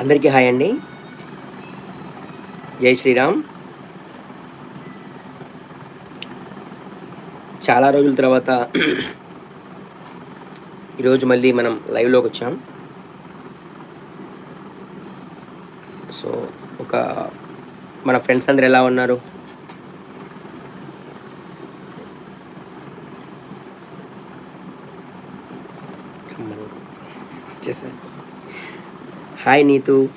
అందరికీ హాయ్ అండి. జై శ్రీరామ్. చాలా రోజుల తర్వాత ఈరోజు మళ్ళీ మనం లైవ్లోకి వచ్చాం. సో ఒక మన ఫ్రెండ్స్ అందరు ఎలా ఉన్నారు? చేశారు. హాయ్ నీతు.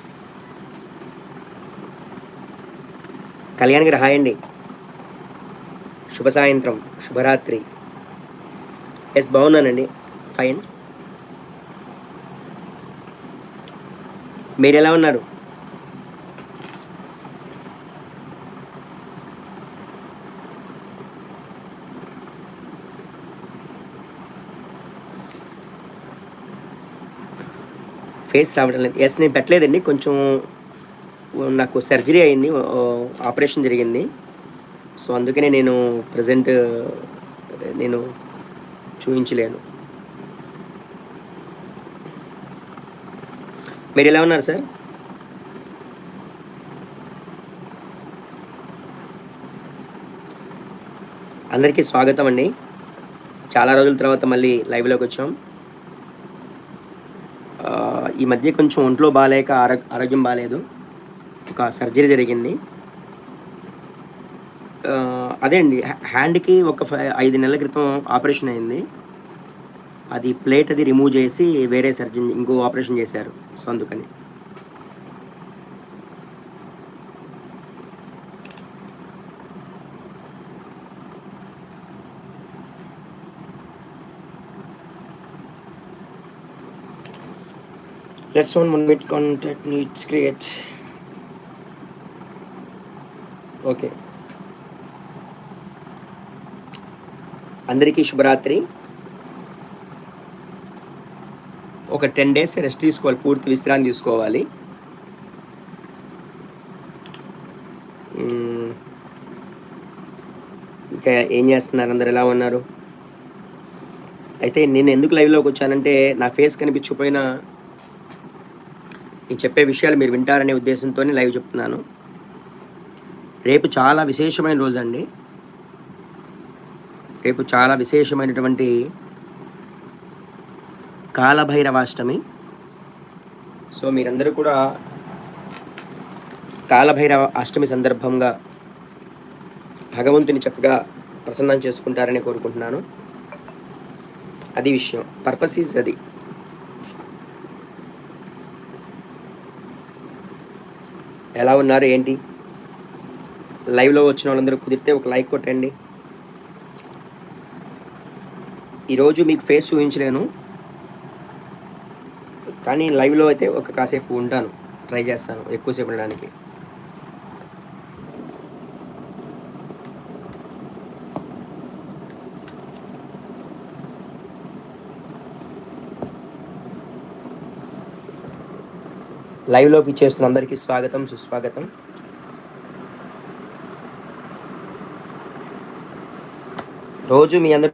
కళ్యాణ్ గారు హాయ్ అండి. శుభ సాయంత్రం శుభరాత్రి. ఎస్ బాగున్నానండి. ఫైన్. మీరు ఎలా ఉన్నారు? ఫేస్ రావడం లేదు. ఎస్ నేను పెట్టలేదండి. కొంచెం నాకు సర్జరీ అయింది. ఆపరేషన్ జరిగింది. సో అందుకనే నేను ప్రజెంట్ నేను చూపించలేను మీరు ఎలా ఉన్నారు సార్? అందరికీ స్వాగతం అండి. చాలా రోజుల తర్వాత మళ్ళీ లైవ్లోకి వచ్చాం. ఈ మధ్య కొంచెం ఒంట్లో బాగాలేక ఆరో ఆరోగ్యం బాగాలేదు ఒక సర్జరీ జరిగింది. అదే అండి హ్యాండ్కి ఒక ఐదు నెలల క్రితం ఆపరేషన్ అయింది. అది ప్లేట్ అది రిమూవ్ చేసి వేరే సర్జన్ ఇంకో ఆపరేషన్ చేశారు. సో అందుకని. Let's on one minute content needs create. Okay అందరికీ శుభరాత్రి. ఒక టెన్ డేస్ రెస్ట్ తీసుకోవాలి పూర్తి విశ్రాంతి తీసుకోవాలి. ఇంకా ఏం చేస్తున్నారు? అందరు ఎలా ఉన్నారు? అయితే నేను ఎందుకు లైవ్లోకి వచ్చానంటే నా ఫేస్ కనిపించకపోయినా నేను చెప్పే విషయాలు మీరు వింటారనే ఉద్దేశంతో లైవ్ చెప్తున్నాను. రేపు చాలా విశేషమైన రోజు అండి రేపు చాలా విశేషమైనటువంటి కాలభైరవాష్టమి. సో మీరందరూ కూడా కాలభైరవ అష్టమి సందర్భంగా భగవంతుని చక్కగా ప్రసన్నం చేసుకుంటారని కోరుకుంటున్నాను. అది విషయం. పర్పస్ ఈజ్ అది. ఎలా ఉన్నారు ఏంటి? లైవ్లో వచ్చిన వాళ్ళందరూ కుదిరితే ఒక లైక్ కొట్టండి. ఈరోజు మీకు ఫేస్ చూపించలేను కానీ లైవ్లో అయితే ఒక కాసేపు ఉంటాను. ట్రై చేస్తాను ఎక్కువసేపు ఉండడానికి. లైవ్లోకి చేస్తున్న అందరికీ స్వాగతం సుస్వాగతం. రోజు మీ అందరు